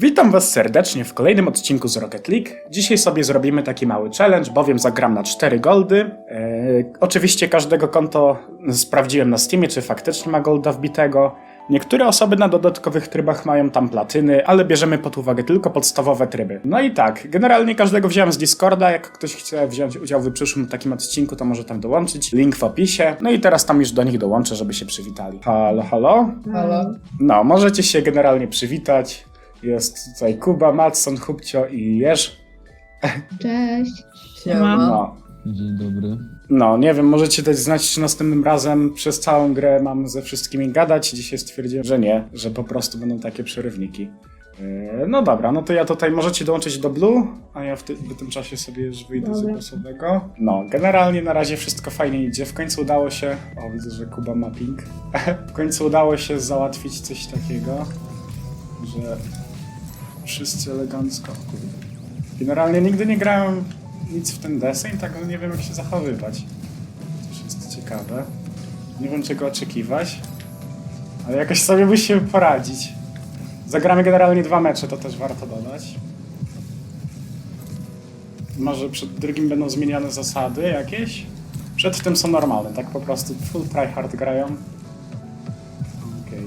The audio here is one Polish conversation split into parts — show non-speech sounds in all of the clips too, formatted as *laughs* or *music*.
Witam Was serdecznie w kolejnym odcinku z Rocket League. Dzisiaj sobie zrobimy taki mały challenge, bowiem zagram na 4 goldy. Eee, oczywiście każdego konto sprawdziłem na Steamie, czy faktycznie ma golda wbitego. Niektóre osoby na dodatkowych trybach mają tam platyny, ale bierzemy pod uwagę tylko podstawowe tryby. No i tak, generalnie każdego wziąłem z Discorda, jak ktoś chce wziąć udział w przyszłym takim odcinku, to może tam dołączyć. Link w opisie. No i teraz tam już do nich dołączę, żeby się przywitali. Halo, halo? Halo. No, możecie się generalnie przywitać. Jest tutaj Kuba, Matson, Hubcio i Jerz. Cześć. Siema. No, Dzień dobry. no, nie wiem, możecie dać znać, czy następnym razem przez całą grę mam ze wszystkimi gadać. Dzisiaj stwierdziłem, że nie, że po prostu będą takie przerywniki. Yy, No dobra, no to ja tutaj możecie dołączyć do Blue, a ja w, ty, w tym czasie sobie już wyjdę z Dobra. głosowego. No, generalnie na razie wszystko fajnie idzie. W końcu udało się. O, widzę, że Kuba ma ping. *laughs* w końcu udało się załatwić coś takiego, że wszyscy elegancko. Generalnie nigdy nie grałem nic w ten deseń, tak nie wiem jak się zachowywać. To jest ciekawe. Nie wiem czego oczekiwać, ale jakoś sobie musimy poradzić. Zagramy generalnie dwa mecze, to też warto dodać. Może przed drugim będą zmieniane zasady jakieś? Przed tym są normalne, tak po prostu full tryhard grają. Okej.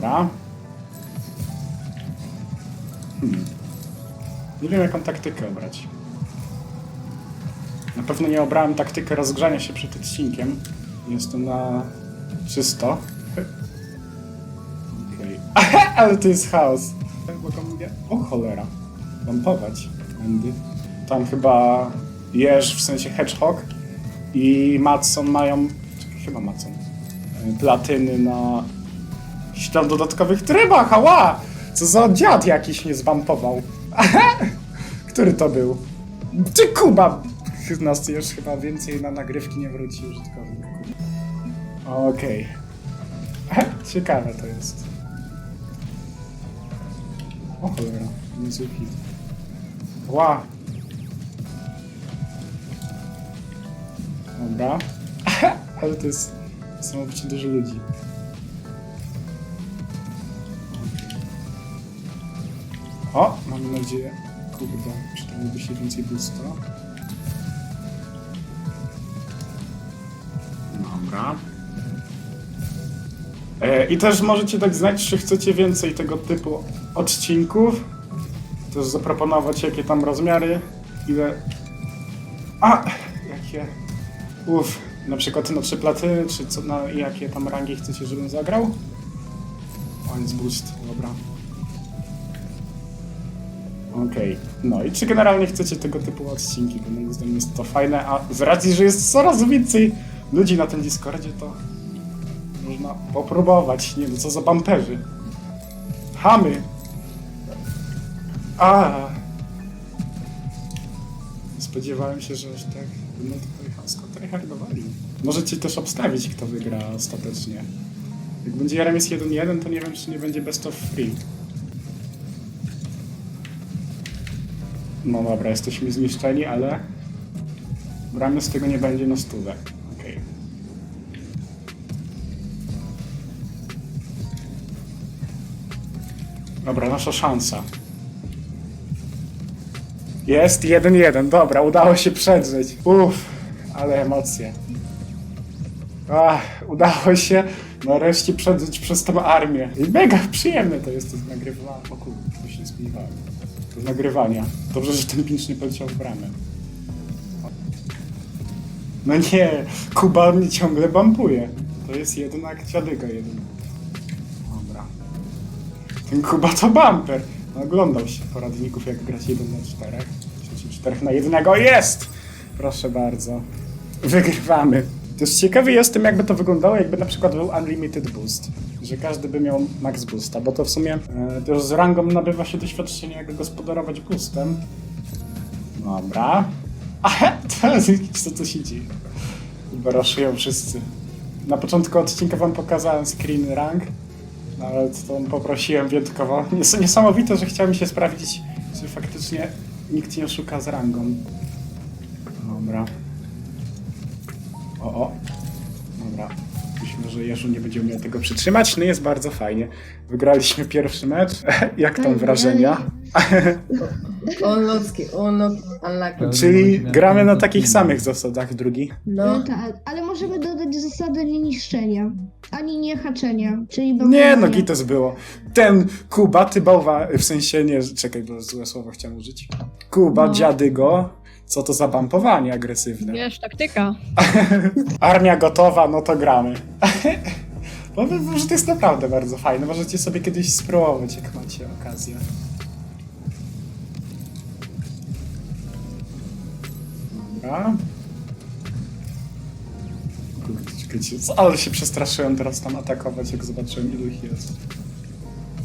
Dobra. Hmm. Nie wiem jaką taktykę obrać. Na pewno nie obrałem taktykę rozgrzania się przed odcinkiem. Jestem na czysto. Okej. *laughs* Ale to jest chaos. Mogą mnie... O cholera. Pompować. Będy. Tam chyba Jeż, w sensie Hedgehog i Matson mają... Chyba Matson. e, Platyny na jakichś tam dodatkowych trybach, ała! Co za dziad jakiś mnie zwampował. *laughs* Który to był? Czy Kuba? Nas już chyba więcej na nagrywki nie wróci użytkownik. Okej. *laughs* Ciekawe to jest. O cholera, niezły. Ła! Dobra. *laughs* Ale to jest niesamowicie dużo ludzi. O, mam nadzieję. Kurde, przydałoby się więcej boosta. Dobra. E, I też możecie dać znać, czy chcecie więcej tego typu odcinków. Też zaproponować, jakie tam rozmiary, ile... A! Jakie... Uff, na przykład na trzy platyny, czy co, na jakie tam rangi chcecie, żebym zagrał? O, jest boost, dobra. Okej, no i czy generalnie chcecie tego typu odcinki, bo moim zdaniem jest to fajne, a z racji, że jest coraz więcej ludzi na tym Discordzie, to można popróbować. Nie no, co za bamperzy. Hamy! A. Spodziewałem się, że aż tak będą tutaj chamsko tryhardowali. Możecie też obstawić, kto wygra ostatecznie. Jak będzie remis 1-1, to nie wiem, czy nie będzie best of free. No dobra, jesteśmy zniszczeni, ale bramy z tego nie będzie na stówę. Okej. Dobra, nasza szansa. Jest 1-1, dobra, udało się przedrzeć. Uff, ale emocje. Ach, udało się nareszcie przedrzeć przez tą armię. I mega przyjemne to jest to nagrywanie. O kurde, to się zgniewałem. Nagrywania. Dobrze, że ten pincz nie poleciał w bramę. No nie, Kuba mnie ciągle bampuje. To jest jednak dziadyga jeden. Dobra. Ten Kuba to bumper. No, oglądał się poradników, jak grać 1 na 4. 4 na 1 jest! Proszę bardzo. Wygrywamy. Też ciekawy jestem, jakby to wyglądało, jakby na przykład był Unlimited Boost. Że każdy by miał max boosta, bo to w sumie e, też z rangą nabywa się doświadczenie, jak gospodarować boostem. Dobra. Aha, *laughs* co to się dzieje? Chyba raszują wszyscy. Na początku odcinka wam pokazałem screen rank. Nawet to poprosiłem wyjątkowo. Nies- niesamowite, że chciałem się sprawdzić, czy faktycznie nikt nie oszuka z rangą. Dobra. O, o. Dobra. Myślę, że że Jerzu nie będzie umiał tego przytrzymać. No jest bardzo fajnie. Wygraliśmy pierwszy mecz. *laughs* Jak tam wrażenia? *laughs* Unlucky, unlucky, unlucky. Czyli gramy na takich samych zasadach drugi. No, No tak, ale możemy dodać zasadę nie niszczenia, ani nie haczenia, czyli Nie no, Gitos było. Ten Kuba, ty bałwa, w sensie nie, czekaj, bo złe słowo chciałem użyć. Kuba, No. dziadygo, co to za bampowanie agresywne. Wiesz, taktyka. *laughs* Armia gotowa, no to gramy. *laughs* Powiem że to jest naprawdę bardzo fajne. Możecie sobie kiedyś spróbować, jak macie okazję. Dobra. Kurde, ale się przestraszyłem teraz tam atakować, jak zobaczyłem ilu ich jest.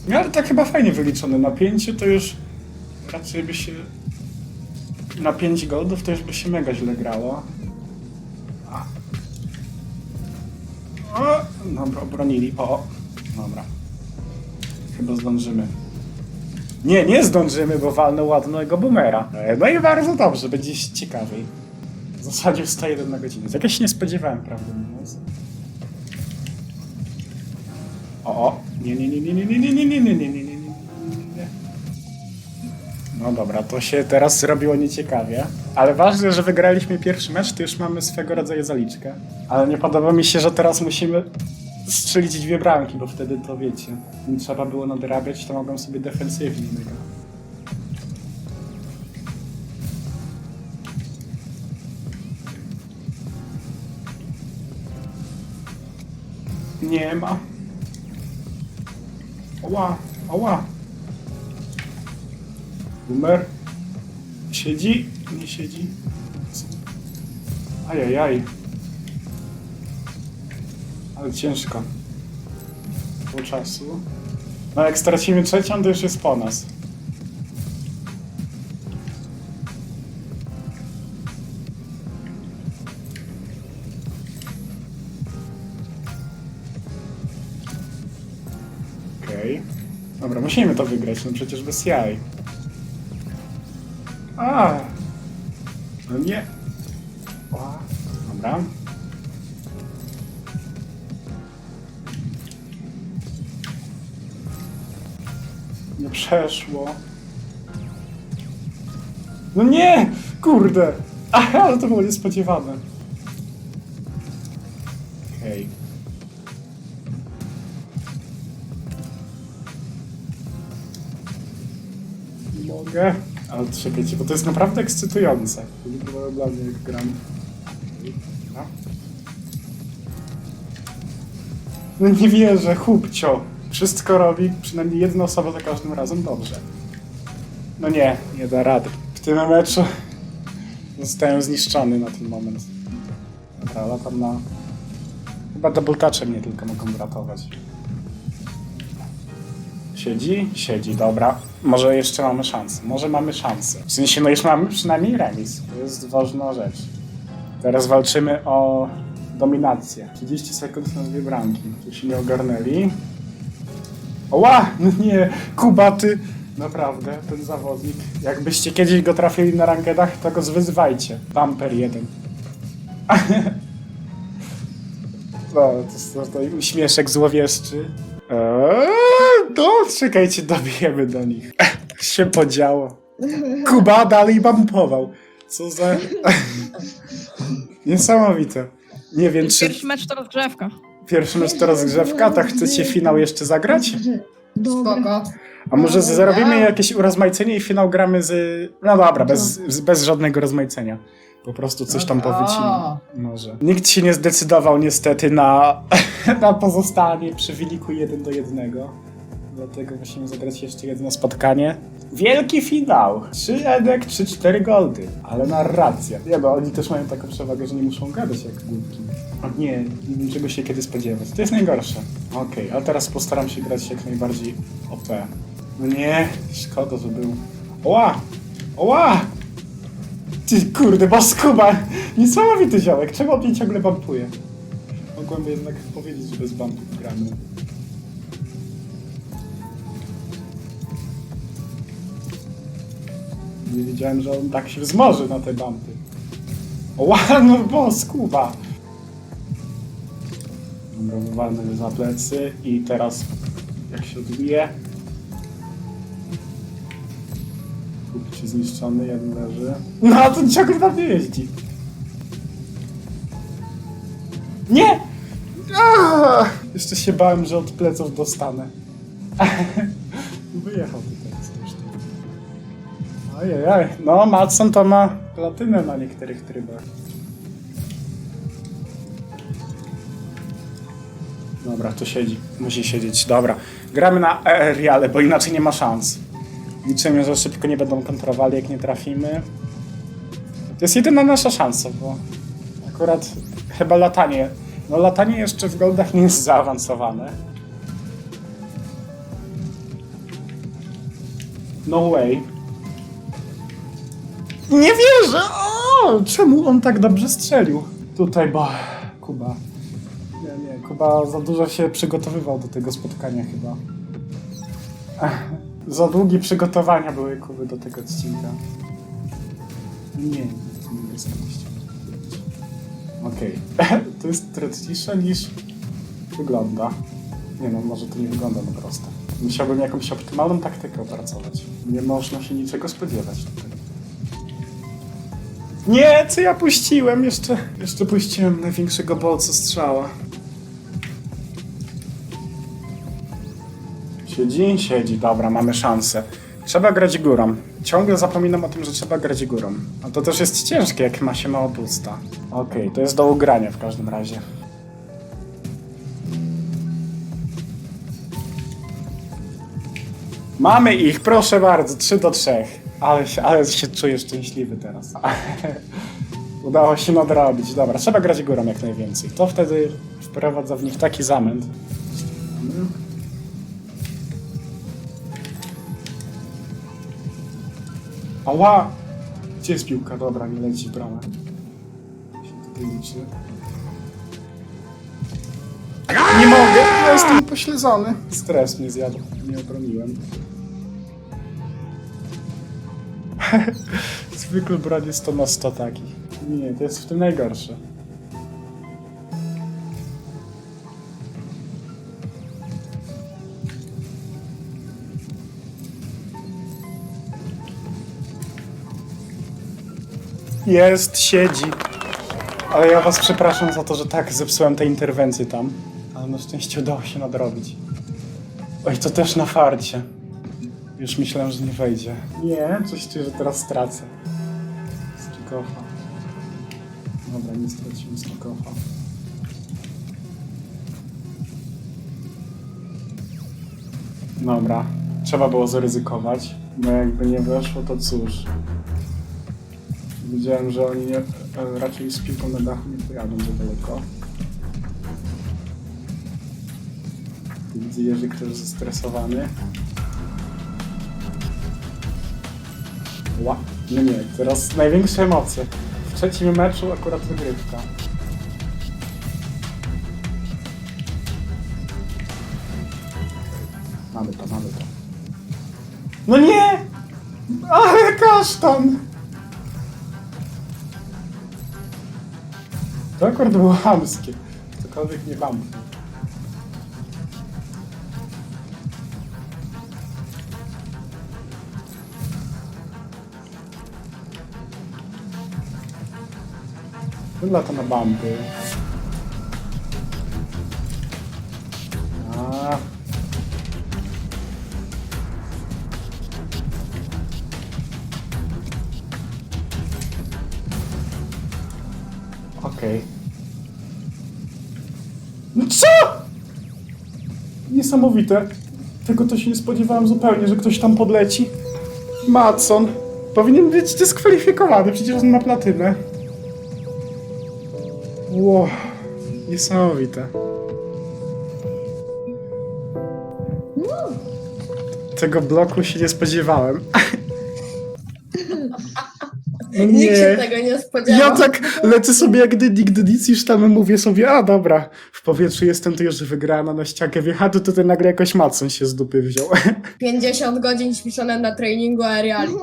No ale tak chyba fajnie wyliczone. Na pięciu to już raczej by się... Na 5 goldów to już by się mega źle grało. O, dobra, obronili. O, dobra. Chyba zdążymy. Nie, nie zdążymy, bo walnę ładnego boomera. E, No i bardzo dobrze, będzie ciekawiej. Zasadził 101 na godzinę. Jakoś się nie spodziewałem, mówiąc. O, o. Nie, nie, nie, nie, nie, nie, nie, nie, nie, nie, nie, nie. No dobra, to się teraz zrobiło nieciekawie. Ale ważne, że wygraliśmy pierwszy mecz, to już mamy swego rodzaju zaliczkę. Ale nie podoba mi się, że teraz musimy strzelić dwie bramki, bo wtedy to wiecie. Nie trzeba było nadrabiać, to mogą sobie defensywnie mega. Nie ma. Oła, oła. Boomer. Siedzi? Nie siedzi? Ajajaj. Ale ciężko. Po czasu. No jak stracimy trzecią, to już jest po nas. Okej. Dobra, musimy to wygrać, no przecież bez jaj. A. No nie. O, dobra. Nie przeszło. No nie! Kurde! Aha, *laughs* ale to było niespodziewane. Okej. Nie mogę. Ale czekajcie, bo to jest naprawdę ekscytujące. Było dla mnie jak gram. Dobra. No nie wierzę, chłopcio. Wszystko robi, przynajmniej jedna osoba za każdym razem dobrze. No nie, nie da rady. W tym meczu zostałem zniszczony na ten moment. Dobra, latam na... Chyba double touchem mnie tylko mogą uratować. Siedzi? Siedzi, dobra. Może jeszcze mamy szansę. Może mamy szansę. W sensie, no już mamy przynajmniej remis. To jest ważna rzecz. Teraz walczymy o dominację. 30 sekund na dwie bramki. Tu się nie ogarnęli. Oła! *laughs* No nie! Kubaty! Naprawdę, ten zawodnik. Jakbyście kiedyś go trafili na rankedach, to go zwyzywajcie. Bumper jeden. *laughs* No, to jest tutaj uśmieszek złowieszczy. Eee, no, czekajcie, dobijemy do nich. *laughs* się podziało. Kuba dalej bumpował. Co za... Niesamowite. Nie wiem, czy Pierwszy mecz to rozgrzewka. pierwszy mecz to rozgrzewka, tak chcecie finał jeszcze zagrać? Spoko. A może zrobimy Ja. jakieś urozmaicenie i finał gramy z... No dobra, bez, bez żadnego rozmaicenia. Po prostu coś tam O. powycimy. Może. Nikt się nie zdecydował niestety na, *laughs* na pozostanie przy wyniku 1 do 1. Dlatego musimy zagrać jeszcze jedno spotkanie. Wielki finał! 3 edek, 3-4 goldy. Ale narracja. Nie no, oni też mają taką przewagę, że nie muszą gadać jak głupki. O nie, nie wiem czego się kiedy spodziewać. To jest najgorsze. Okej, a teraz postaram się grać jak najbardziej OP. No nie, szkoda, że był. Oła! Oła! Ty kurde, baskuba! Niesamowity ziołek, czemu on mnie ciągle bampuje? Mogłem jednak powiedzieć, że bez bumpów gramy. Nie wiedziałem, że on tak się wzmoży na te bumpy. Oła, no bo skuba! Dobra, wywalmy za plecy i teraz jak się odbije. Kupcie zniszczony, jeden leży. No a to ciągle tam nie jeździ. Nie! Aaa! Jeszcze się bałem, że od pleców dostanę. Wyjechał tutaj zresztą. Ojej, no Matson to ma platynę na niektórych trybach. Dobra, tu siedzi. Musi siedzieć. Dobra. Gramy na aeriale, bo inaczej nie ma szans. Liczymy, że szybko nie będą kontrowali, jak nie trafimy. To jest jedyna nasza szansa, bo akurat chyba latanie. No latanie jeszcze w goldach nie jest zaawansowane. No way. Nie wierzę! O, czemu on tak dobrze strzelił? Tutaj, bo Kuba. Nie, nie, Kuba za dużo się przygotowywał do tego spotkania chyba. Za długie przygotowania były Kuby do tego odcinka. Nie, nie, znaleźć. Okej. *laughs* To jest trudniejsze niż wygląda. Nie no, może to nie wygląda na proste. Musiałbym jakąś optymalną taktykę opracować. Nie można się niczego spodziewać. Nie, co ja puściłem? Jeszcze, jeszcze puściłem największego bolca strzała. Siedzi? Siedzi, dobra, mamy szansę. Trzeba grać górą. Ciągle zapominam o tym, że trzeba grać górą. A to też jest ciężkie, jak ma się mało pusta. Okej, to jest do ugrania w każdym razie. Mamy ich, proszę bardzo, 3 do 3. Ale, się- ale się czuję szczęśliwy teraz. *laughs* Udało się nadrobić. Dobra, trzeba grać górą jak najwięcej. To wtedy wprowadza w nich taki zamęt. Ała! Gdzie jest piłka? Dobra, nie leci w bramę. Nie mogę! Ja jestem pośledzony. Stres mnie zjadł. Nie obroniłem. *laughs* Broń jest to na 100 taki. Nie, to jest w tym najgorsze. Jest, siedzi. Ale ja was przepraszam za to, że tak zepsułem te interwencje tam. Ale na szczęście udało się nadrobić. Oj, to też na farcie. Już myślałem, że nie wejdzie. Nie, coś czuję, że teraz stracę. Strikofa. Dobra, nie straciłem strikofa. Dobra, trzeba było zaryzykować. No jakby nie weszło, to cóż. Wiedziałem, że oni nie, e, raczej z piłką na dachu nie pojadą za daleko. Widzę Jerzyk też zestresowany. Ła. Nie, nie, teraz największe emocje. W trzecim meczu akurat wygrywka. Mamy to, mamy to. No nie! Ale kasztan! To akurat było chamskie. Cokolwiek nie bambnął. Ten lata na bampy. A. Niesamowite. Tego to się nie spodziewałem zupełnie, że ktoś tam podleci. Matson powinien być dyskwalifikowany, przecież on ma platynę. Ło, niesamowite. Tego bloku się nie spodziewałem. *laughs* No Nikt się tego nie spodziewał. Ja tak lecę sobie jak Dick Dick i tam mówię sobie, a dobra, w powietrzu jestem, to już wygrana na ściankę wjechała, to tutaj nagle jakoś Matson się z dupy wziął. *laughs* 50 godzin ćwiczone na treningu aeriali.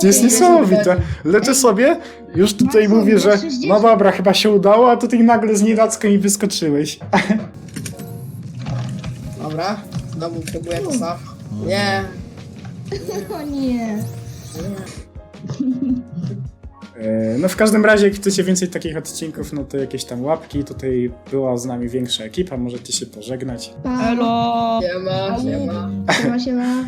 To jest niesamowite. Lecę sobie, już tutaj mówię, że ja 60 no dobra, chyba się udało, a tutaj nagle z nienacka mi wyskoczyłeś. *laughs* Dobra, znowu próbuję to samo. Nie. *laughs* O nie. nie. E, No w każdym razie, jak chcecie więcej takich odcinków, no to jakieś tam łapki. Tutaj była z nami większa ekipa, możecie się pożegnać. Pa. Elo! Nie ma, nie ma. Siema, siema.